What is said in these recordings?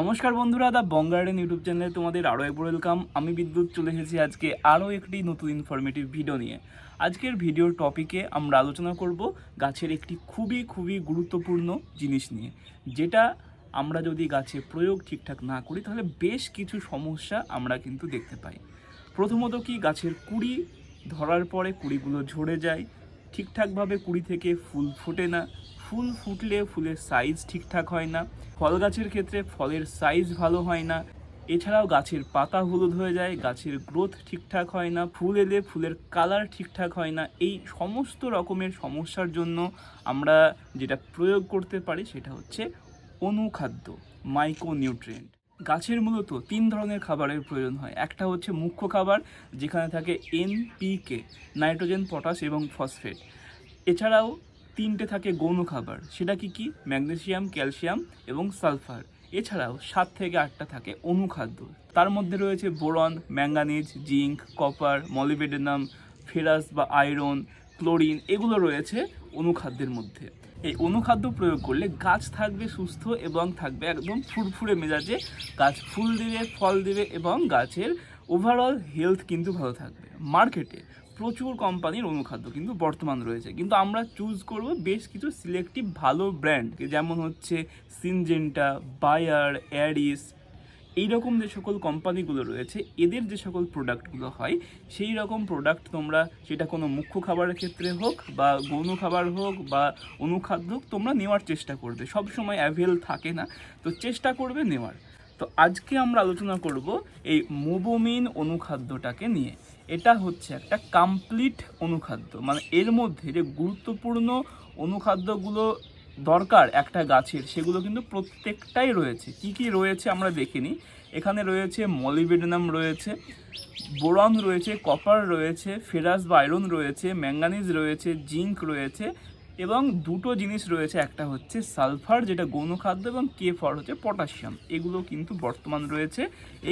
নমস্কার বন্ধুরা দা বঙ্গার্ডেন ইউটিউব চ্যানেলে তোমাদের আরও একবার ওয়েলকাম আমি বিদ্যুৎ, চলে এসেছি আজকে আরও একটি নতুন ইনফরমেটিভ ভিডিও নিয়ে। আজকের ভিডিওর টপিকে আমরা আলোচনা করব গাছের একটি খুবই খুবই গুরুত্বপূর্ণ জিনিস নিয়ে। যেটা আমরা যদি গাছে প্রয়োগ ঠিকঠাক না করি, তাহলে বেশ কিছু সমস্যা আমরা কিন্তু দেখতে পাই। প্রথমত কি, গাছের কুড়ি ধরার পরে কুড়িগুলো ঝরে যায়। ঠিকঠাকভাবে কুড়ি থেকে ফুল ফোটে না। ফুল ফুটলে ফুলের সাইজ ঠিকঠাক হয় না। ফল গাছের ক্ষেত্রে ফলের সাইজ ভালো হয় না। এছাড়াও গাছের পাতা হলুদ হয়ে যায়, গাছের গ্রোথ ঠিকঠাক হয় না, ফুল এলে ফুলের কালার ঠিকঠাক হয় না। এই সমস্ত রকমের সমস্যার জন্য আমরা যেটা প্রয়োগ করতে পারি সেটা হচ্ছে অনুখাদ্য মাইক্রোনিউট্রিয়েন্ট গাছের মূলত তিন ধরনের খাবারের প্রয়োজন হয়। একটা হচ্ছে মুখ্য খাবার, যেখানে থাকে এনপিকে নাইট্রোজেন পটাশ এবং ফসফেট এছাড়াও তিনটে থাকে গৌণ খাবার। সেটা কি কি? ম্যাগনেসিয়াম, ক্যালসিয়াম এবং সালফার। এছাড়াও সাত থেকে আটটা থাকে অনুখাদ্য। তার মধ্যে রয়েছে boron, manganese, zinc, copper, molybdenum, ferrous বা আয়রন, ক্লোরিন এগুলো রয়েছে অনুখাদ্যের মধ্যে। এই অনুখাদ্য প্রয়োগ করলে গাছ থাকবে সুস্থ এবং থাকবে একদম ফুরফুরে মেজাজে। গাছ ফুল দেবে, ফল দেবে এবং গাছের ওভারঅল হেলথ কিন্তু ভালো থাকবে। মার্কেটে প্রচুর কোম্পানির অনুখাদ্য কিন্তু বর্তমান রয়েছে। কিন্তু আমরা চুজ করব বেশ কিছু সিলেক্টিভ ভালো ব্র্যান্ড যেমন হচ্ছে সিনজেন্টা বায়ার অ্যারিস এইরকম যে সকল কোম্পানিগুলো রয়েছে, এদের যে সকল প্রোডাক্টগুলো হয়, সেই রকম প্রোডাক্ট তোমরা, সেটা কোনো মুখ্য খাবারের ক্ষেত্রে হোক বা গৌণ খাবার হোক বা অনুখাদ্য হোক, তোমরা নেওয়ার চেষ্টা করবে। সব সময় অ্যাভেল থাকে না, তো চেষ্টা করবে নেওয়ার। তো আজকে আমরা আলোচনা করব এই মোবোমিন অনুখাদ্যটাকে নিয়ে। এটা হচ্ছে একটা কমপ্লিট অনুখাদ্য। মানে এর মধ্যে যে গুরুত্বপূর্ণ অনুখাদ্যগুলো দরকার একটা গাছের, সেগুলো কিন্তু প্রত্যেকটাই রয়েছে। কি কি রয়েছে আমরা দেখিনি। এখানে রয়েছে মলিবেডনাম রয়েছে বোরন রয়েছে কপার রয়েছে ফেরাস বা আয়রন রয়েছে ম্যাঙ্গানিজ রয়েছে জিঙ্ক রয়েছে এবং দুটো জিনিস রয়েছে, একটা হচ্ছে সালফার যেটা গৌণ খাদ্য এবং কে ফর হচ্ছে পটাশিয়াম। এগুলো কিন্তু বর্তমান রয়েছে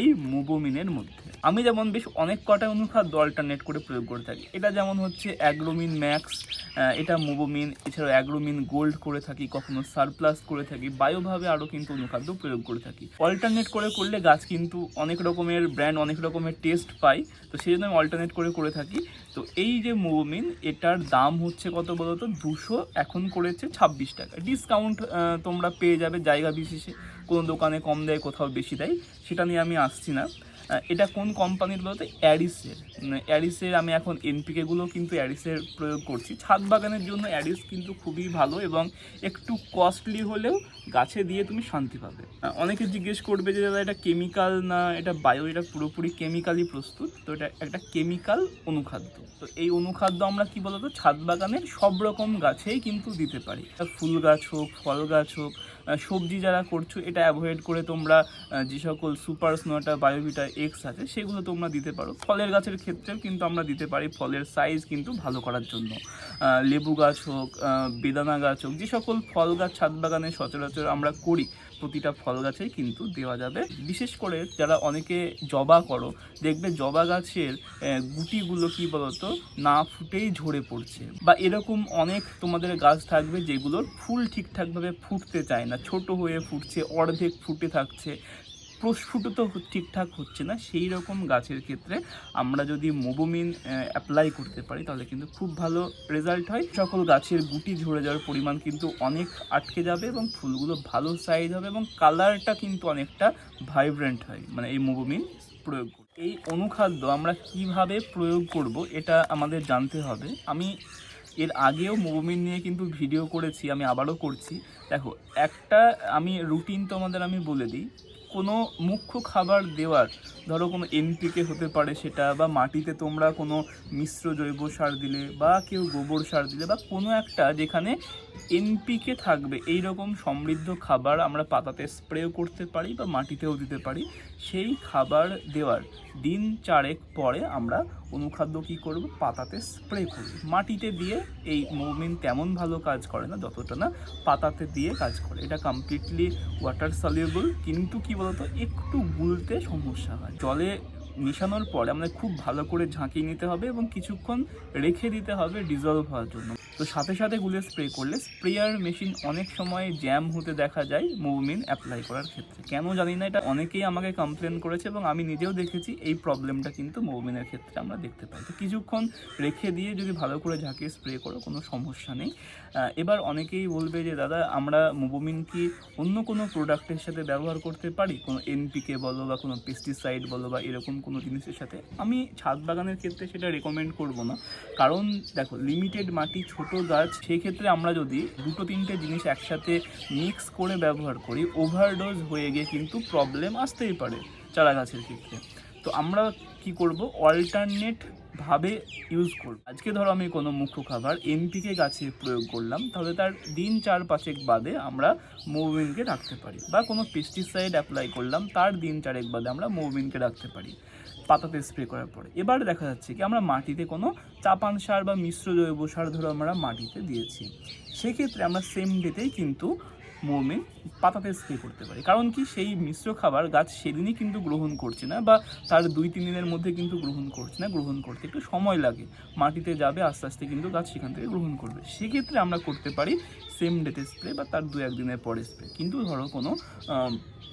এই মুবোমিনের মধ্যে। আমি যেমন বেশ অনেক কটা অনুখাদ্য অল্টারনেট করে প্রয়োগ করে থাকি। এটা যেমন হচ্ছে অ্যাগ্রোমিন ম্যাক্স এটা মুবোমিন, এছাড়াও অ্যাগ্রোমিন গোল্ড করে থাকি, কখনো সারপ্লাস করে থাকি, বায়োভাবে আরও কিন্তু অনুখাদ্য প্রয়োগ করে থাকি। অল্টারনেট করে করলে গাছ কিন্তু অনেক রকমের ব্র্যান্ড অনেক রকমের টেস্ট পাই তো সেই জন্য আমি অল্টারনেট করে করে থাকি। তো এই যে মুবোমিন, এটার দাম হচ্ছে কত বলতো? দুশো এখন করেছে ছাব্বিশ টাকা। ডিসকাউন্ট তোমরা পেয়ে যাবে জায়গা বিশেষে। কোনো দোকানে কম দেয়, কোথাও বেশি দেয়, সেটা নিয়ে আমি আসছি না। এটা কোন কোম্পানির বলতে? অ্যাডিসের অ্যাডিসের আমি এখন এনপিকেগুলো কিন্তু অ্যাডিসের প্রয়োগ করছি। ছাদ বাগানের জন্য অ্যাডিস কিন্তু খুবই ভালো এবং একটু কস্টলি হলেও গাছে দিয়ে তুমি শান্তি পাবে। অনেকে জিজ্ঞেস করবে যে, দাদা, এটা কেমিক্যাল না? এটা বায়ো এটা পুরোপুরি কেমিক্যালি প্রস্তুত? তো এটা একটা কেমিক্যাল অনুখাদ্য। তো এই অনুখাদ্য আমরা কি বলতো? ছাদ বাগানের সব রকম গাছেই কিন্তু দিতে পারি। ফুল গাছ হোক, ফল গাছ হোক সবজি যারা করছ, এটা অ্যাভয়েড করে তোমরা যে সকল সুপার স্নোটা বায়োভিটা এক্স আছে, সেগুলো তোমরা দিতে পারো। ফলের গাছের ক্ষেত্রেও কিন্তু আমরা দিতে পারি, ফলের সাইজ কিন্তু ভালো করার জন্য। লেবু গাছ হোক বেদানা গাছ হোক, যে সকল ফল গাছ ছাদ বাগানে সচরাচর আমরা করি প্রতিটা ফল গাছেই কিন্তু দেওয়া যাবে। বিশেষ করে যারা অনেকে জবা করো, দেখবে জবা গাছের গুটিগুলো কি বলতো, না ফুটেই ঝরে পড়ছে। বা এরকম অনেক তোমাদের গাছ থাকবে যেগুলোর ফুল ঠিকঠাকভাবে ফুটতে চায় না। ছোট হয়ে ফুটছে, অর্ধেক ফুটে থাকছে। প্রস্ফুটিত ঠিকঠাক হচ্ছে না। সেই রকম গাছের ক্ষেত্রে আমরা যদি মোবোমিন অ্যাপ্লাই করতে পারি, তাহলে কিন্তু খুব ভালো রেজাল্ট হয়। সকল গাছের গুটি ঝরে যাওয়ার পরিমাণ কিন্তু অনেক আটকে যাবে এবং ফুলগুলো ভালো সাইজ হবে এবং কালারটা কিন্তু অনেকটা ভাইব্রেন্ট হয় মানে এই মোবোমিন প্রয়োগ। এই অনুখাদ্য আমরা কীভাবে প্রয়োগ করব এটা আমাদের জানতে হবে। আমি এর আগেও মুভমিন নিয়ে কিন্তু ভিডিও করেছি, আমি আবারও করছি। দেখো, একটা আমি রুটিন তোমাদের আমি বলে দিই। কোনো মুখ্য খাবার দেওয়ার, ধরো কোনো এনপিকে হতে পারে সেটা, বা মাটিতে তোমরা কোনো মিশ্র জৈব সার দিলে, বা কেউ গোবর সার দিলে, বা কোনো একটা যেখানে এনপিকে থাকবে এই রকম সমৃদ্ধ খাবার আমরা পাতাতে স্প্রেও করতে পারি বা মাটিতেও দিতে পারি, সেই খাবার দেওয়ার দিন চারেক পরে আমরা অনুখাদ্য কী করব? পাতাতে স্প্রে করব। মাটিতে দিয়ে এই মুভমেন্ট তেমন ভালো কাজ করে না, যতটা না পাতাতে দিয়ে কাজ করে। এটা কমপ্লিটলি ওয়াটার সলিউবল কিন্তু কি বলতো? একটু গুলতে সমস্যা হয়। জলে মেশানোর পরে আমাদের খুব ভালো করে ঝাঁকিয়ে নিতে হবে এবং কিছুক্ষণ রেখে দিতে হবে ডিজলভ হওয়ার জন্য। তো সাথে সাথে গুলে স্প্রে করলে স্প্রেয়ার মেশিন অনেক সময় জ্যাম হতে দেখা যায় মুভমিন অ্যাপ্লাই করার ক্ষেত্রে। কেন জানি না, এটা অনেকেই আমাকে কমপ্লেন করেছে এবং আমি নিজেও দেখেছি এই প্রবলেমটা কিন্তু মুভমিনের ক্ষেত্রে আমরা দেখতে পাই। তো কিছুক্ষণ রেখে দিয়ে যদি ভালো করে ঝাঁকিয়ে স্প্রে করো, কোনো সমস্যা নেই। এবার অনেকেই বলবে যে, দাদা, আমরা মোবোমিন কি অন্য কোনো প্রোডাক্টের সাথে ব্যবহার করতে পারি? কোনো এনপিকে বলো বা কোনো পেস্টিসাইড বলো বা এরকম কোনো জিনিসের সাথে, আমি ছাদ বাগানের ক্ষেত্রে সেটা রেকমেন্ড করব না। কারণ দেখো লিমিটেড মাটি, ছোট গাছ, সেক্ষেত্রে আমরা যদি দুটো তিনটে জিনিস একসাথে মিক্স করে ব্যবহার করি ওভারডোজ হয়ে গিয়ে কিন্তু প্রবলেম আসতেই পারে চারা গাছের ক্ষেত্রে। তো আমরা কি করব? অল্টারনেট ভাবে ইউজ করব। আজকে ধরো আমি কোনো মুখ্য খাবার এনপিকে গাছে প্রয়োগ করলাম, তাহলে তার দিন চার পাঁচেক বাদে আমরা মুভিনকে রাখতে পারি বা কোনো পেস্টিসাইড অ্যাপ্লাই করলাম, তার দিন চারেক বাদে আমরা মুভিনকে রাখতে পারি পাতাতে স্প্রে করার পরে। এবার দেখা যাচ্ছে কি আমরা মাটিতে কোনো চাপান সার বা মিশ্র জৈব সার ধরো আমরা মাটিতে দিয়েছি। সেক্ষেত্রে আমরা সেম ডেতেই কিন্তু মোমে পাতাতে স্প্রে করতে পারি। কারণ কি সেই মিশ্র খাবার গাছ সেদিনই কিন্তু গ্রহণ করছে না বা তার দুই, তিন দিনের মধ্যে কিন্তু গ্রহণ করছে না, গ্রহণ করতে একটু সময় লাগে। মাটিতে যাবে, আস্তে আস্তে কিন্তু গাছ সেখান থেকে গ্রহণ করবে। সেক্ষেত্রে আমরা করতে পারি সেম ডেতে স্প্রে বা তার দু, একদিনের পরে স্প্রে কিন্তু ধরো কোনো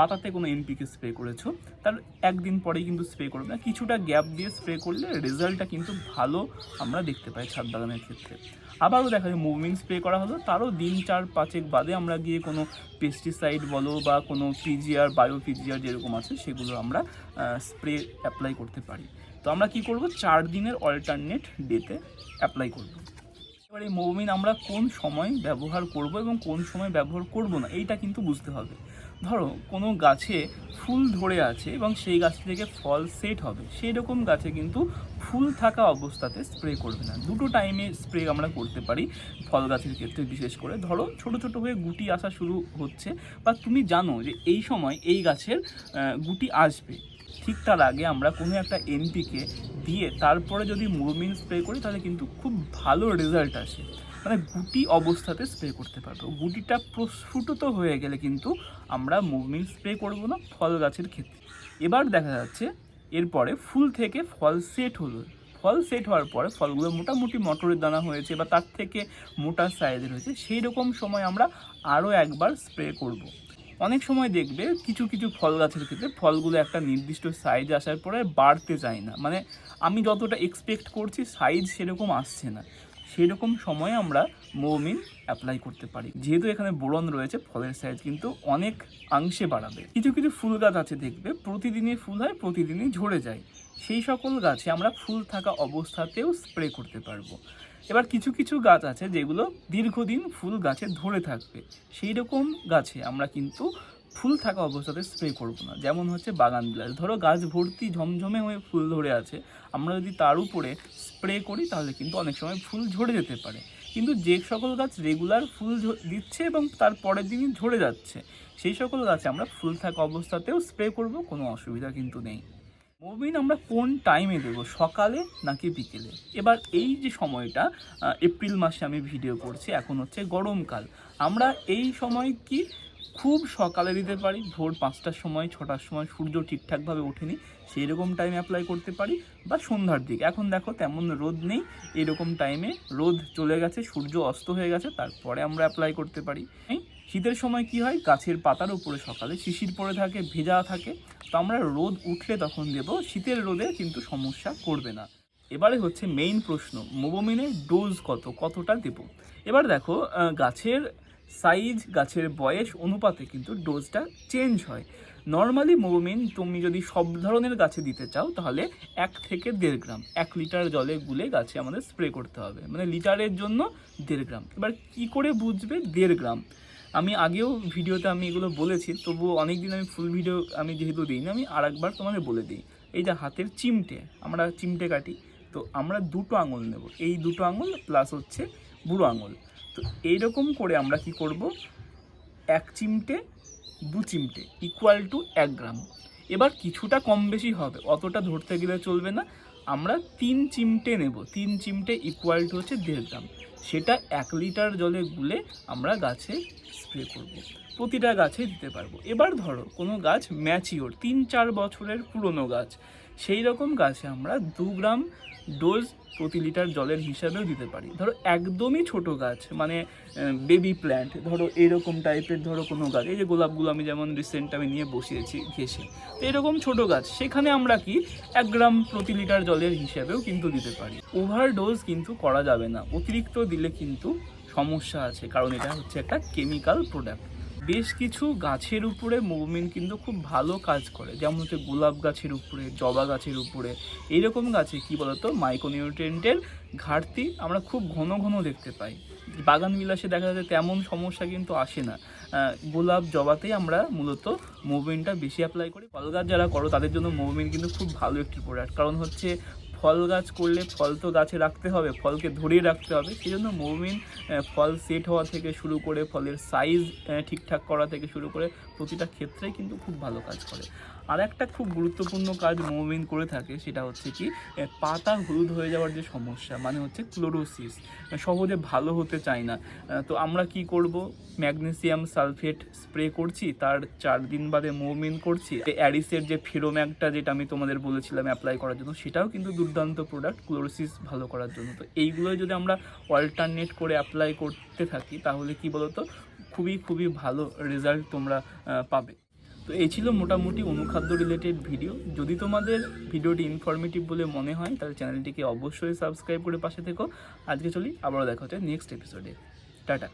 পাতাতে কোনো এনপিকে স্প্রে করেছ, তার একদিন পরেই কিন্তু স্প্রে করবে না। কিছুটা গ্যাপ দিয়ে স্প্রে করলে রেজাল্টটা কিন্তু ভালো আমরা দেখতে পাই ছাদ বাগানের ক্ষেত্রে। আবারও দেখা যায় মুভিং স্প্রে করা হলো, তারও দিন চার পাঁচেক বাদে আমরা গিয়ে কোনো পেস্টিসাইড বলো বা কোনো পিজিআর বায়ো পিজিআর যেরকম আছে, সেগুলো আমরা স্প্রে অ্যাপ্লাই করতে পারি। তো আমরা কি করব? চার দিনের অল্টারনেট ডেতে অ্যাপ্লাই করব। এবার এই মোবিন আমরা কোন সময় ব্যবহার করব এবং কোন সময় ব্যবহার করব না, এইটা কিন্তু বুঝতে হবে। ধরো, কোনো গাছে ফুল ধরে আছে এবং সেই গাছ থেকে ফল সেট হবে সেই রকম গাছে কিন্তু ফুল থাকা অবস্থাতে স্প্রে করবে না। দুটো টাইমে স্প্রে আমরা করতে পারি ফল গাছের ক্ষেত্রে বিশেষ করে। ধরো, ছোট ছোট হয়ে গুটি আসা শুরু হচ্ছে বা তুমি জানো যে এই সময় এই গাছের গুটি আসবে। ঠিক তার আগে আমরা কোনো একটা এনপিকে দিয়ে তারপরে যদি মুরমিন স্প্রে করি, তাহলে কিন্তু খুব ভালো রেজাল্ট আসে। মানে গুটি অবস্থাতে স্প্রে করতে পারব। গুটিটা প্রস্ফুটিত হয়ে গেলে কিন্তু আমরা মুভমিন স্প্রে করব না, ফল গাছের ক্ষেত্রে। এবার দেখা যাচ্ছে, এরপরে ফুল থেকে ফল সেট হলো। ফল সেট হওয়ার পরে ফলগুলো মোটামুটি মটরের দানা হয়েছে বা তার থেকে মোটা সাইজের হয়েছে, সেই রকম সময় আমরা আরও একবার স্প্রে করব। অনেক সময় দেখবে কিছু কিছু ফল গাছের ক্ষেত্রে ফলগুলো একটা নির্দিষ্ট সাইজ আসার পরে বাড়তে চায় না। মানে আমি যতটা এক্সপেক্ট করছি সাইজ সেরকম আসছে না। সেরকম সময়ে আমরা মোমিন অ্যাপ্লাই করতে পারি। যেহেতু এখানে বোরন রয়েছে, ফলের সাইজ কিন্তু অনেক অংশে বাড়াবে। কিছু কিছু ফুল গাছ আছে দেখবে, প্রতিদিনই ফুল হয়, প্রতিদিনই ঝরে যায়। সেই সকল গাছে আমরা ফুল থাকা অবস্থাতেও স্প্রে করতে পারব। এবার কিছু কিছু গাছ আছে যেগুলো দীর্ঘদিন ফুল গাছে ধরে থাকবে। সেই রকম গাছে আমরা কিন্তু ফুল থাকা অবস্থাতে স্প্রে করব না। যেমন হচ্ছে বাগান বিলাস। ধরো গাছ ভর্তি ঝমঝমে হয়ে ফুল ধরে আছে। আমরা যদি তার উপরে স্প্রে করি, তাহলে কিন্তু অনেক সময় ফুল ঝরে যেতে পারে। কিন্তু যে সকল গাছ রেগুলার ফুল দিচ্ছে এবং তার পরের দিনই ঝরে যাচ্ছে, সেই সকল গাছে আমরা ফুল থাকা অবস্থাতেও স্প্রে করব, কোনো অসুবিধা কিন্তু নেই। মুভিন আমরা কোন টাইমে দেবো? সকালে নাকি বিকেলে? এবার এই যে সময়টা এপ্রিল মাসে আমি ভিডিও করছি, এখন হচ্ছে গরমকাল। আমরা এই সময় কি খুব সকালে দিতে পারি, ভোর পাঁচটার সময়, ছটার সময় সূর্য ঠিকঠাকভাবে ওঠেনি সেই রকম টাইমে অ্যাপ্লাই করতে পারি, বা সন্ধ্যার দিকে। এখন দেখো তেমন রোদ নেই, এরকম টাইমে রোদ চলে গেছে, সূর্য অস্ত হয়ে গেছে, তারপরে আমরা অ্যাপ্লাই করতে পারি। শীতের সময় কি হয়, গাছের পাতার উপরে সকালে শিশির পড়ে থাকে, ভেজা থাকে, তো আমরা রোদ উঠলে তখন দেব, শীতের রোদে কিন্তু সমস্যা করবে না। এবারে হচ্ছে মেইন প্রশ্ন মোবোমিনের ডোজ কত, কতটা দেব? এবার দেখো গাছের সাইজ, গাছের বয়স, অনুপাতে কিন্তু ডোজটা চেঞ্জ হয়। নর্মালি মোবোমিন তুমি যদি সব ধরনের গাছে দিতে চাও, তাহলে এক থেকে দেড় গ্রাম, এক লিটার জলে গুলে গাছে আমাদের স্প্রে করতে হবে। মানে লিটারের জন্য দেড় গ্রাম। এবার কি করে বুঝবে দেড় গ্রাম? আমি আগেও ভিডিওতে আমি এগুলো বলেছি তবুও অনেক দিন আমি ফুল ভিডিও আমি যেহেতু দিই না আমি আর একবার তোমাদের বলে দিই। এই যে হাতের চিমটে, আমরা চিমটে কাটি, তো আমরা দুটো আঙুল নেব। এই দুটো আঙুল প্লাস হচ্ছে বুড়ো আঙুল। তো এইরকম করে আমরা কি করব? এক চিমটে, দু চিমটে ইকুয়াল টু এক গ্রাম। এবার কিছুটা কম বেশি হবে, অতটা ধরতে গেলে চলবে না। আমরা তিন চিমটে নেব, তিন চিমটে ইকুয়াল টু হচ্ছে দেড় গ্রাম। সেটা এক লিটার জলে গুলে আমরা গাছে স্প্রে করব। প্রতিটা গাছে দিতে পারব। এবার ধরো, কোনো গাছ ম্যাচিওর তিন চার বছরের পুরনো গাছ। সেই রকম গাছে আমরা দু গ্রাম ডোজ প্রতি লিটার জলের হিসাবেও দিতে পারি। ধরো একদমই ছোট গাছ মানে বেবি প্ল্যান্ট ধরো এরকম টাইপের ধরো কোনো গাছ, এই যে গোলাপগুলো আমি যেমন রিসেন্ট আমি নিয়ে বসিয়েছি ঘেসে তো এরকম ছোট গাছ, সেখানে আমরা কি এক গ্রাম প্রতি লিটার জলের হিসাবেও কিন্তু দিতে পারি। ওভারডোজ কিন্তু করা যাবে না, অতিরিক্ত দিলে কিন্তু সমস্যা আছে, কারণ এটা হচ্ছে একটা কেমিক্যাল প্রোডাক্ট বেশ কিছু গাছের উপরে মুভমেন্ট কিন্তু খুব ভালো কাজ করে। যেমন হচ্ছে গোলাপ গাছের উপরে, জবা গাছের উপরে। এইরকম গাছে কি বলতো? মাইক্রোনিউট্রিয়েন্টের ঘাটতি আমরা খুব ঘন ঘন দেখতে পাই। বাগান বিলাসে দেখা যাচ্ছে তেমন সমস্যা কিন্তু আসে না। গোলাপ, জবাতেই আমরা মূলত মুভমেন্টটা বেশি অ্যাপ্লাই করি। ফল গাছ যারা করো, তাদের জন্য মুভমেন্ট কিন্তু খুব ভালো একটি প্রোডাক্ট কারণ হচ্ছে ফল গাছ করলে ফল তো গাছে রাখতে হবে, ফলকে ধরিয়ে রাখতে হবে। সেই জন্য মুভমেন্ট ফল সেট হওয়া থেকে শুরু করে ফলের সাইজ ঠিকঠাক করা থেকে শুরু করে প্রতিটা ক্ষেত্রেই কিন্তু খুব ভালো কাজ করে। আর একটা খুব গুরুত্বপূর্ণ কাজ মুভমেন্ট করে থাকে সেটা হচ্ছে কি পাতা হলুদ হয়ে যাওয়ার যে সমস্যা মানে হচ্ছে ক্লোরোসিস সহজে ভালো হতে চায় না। তো আমরা কি করব? ম্যাগনেসিয়াম সালফেট স্প্রে করছি, তার চার দিন বাদে মুভমেন্ট করছি। অ্যারিসের যে ফিরোম্যাগটা যেটা আমি তোমাদের বলেছিলাম অ্যাপ্লাই করার জন্য, সেটাও কিন্তু দুর্দান্ত প্রোডাক্ট ক্লোরোসিস ভালো করার জন্য। তো এইগুলোই যদি আমরা অল্টারনেট করে অ্যাপ্লাই করতে থাকি, তাহলে কি বলতো? খুবই খুবই ভালো রেজাল্ট তোমরা পাবে। তো এই ছিল মোটামুটি অনুখাদ্য রিলেটেড ভিডিও যদি তোমাদের ভিডিওটি ইনফরমেটিভ বলে মনে হয়, তাহলে চ্যানেলটিকে অবশ্যই সাবস্ক্রাইব করে পাশে থেকো। আজকে চলি, আবারও দেখা হচ্ছে নেক্সট এপিসোডে টাটা।